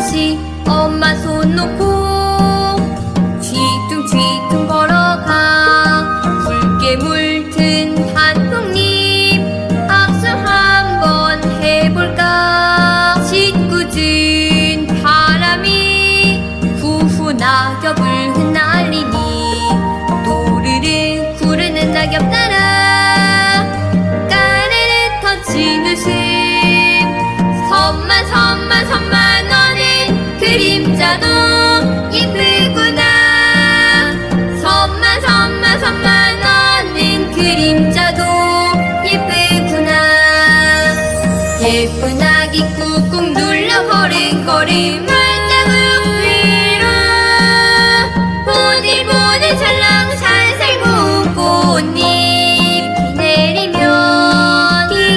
같이 엄마 손 놓고 뒤뚱뒤뚱 걸어가 붉게 물든 단풍잎 악수 한번 해볼까? 짓궂은 바람이 후후 낙엽을 흩날리니 또르르 구르는 낙엽 따라 까르르 터치는 심 그림자도 예쁘구나. 선만 선만 선만 너는 그림자도 예쁘구나. 예쁜 아기 꾹꾹 눌러 걸음걸음을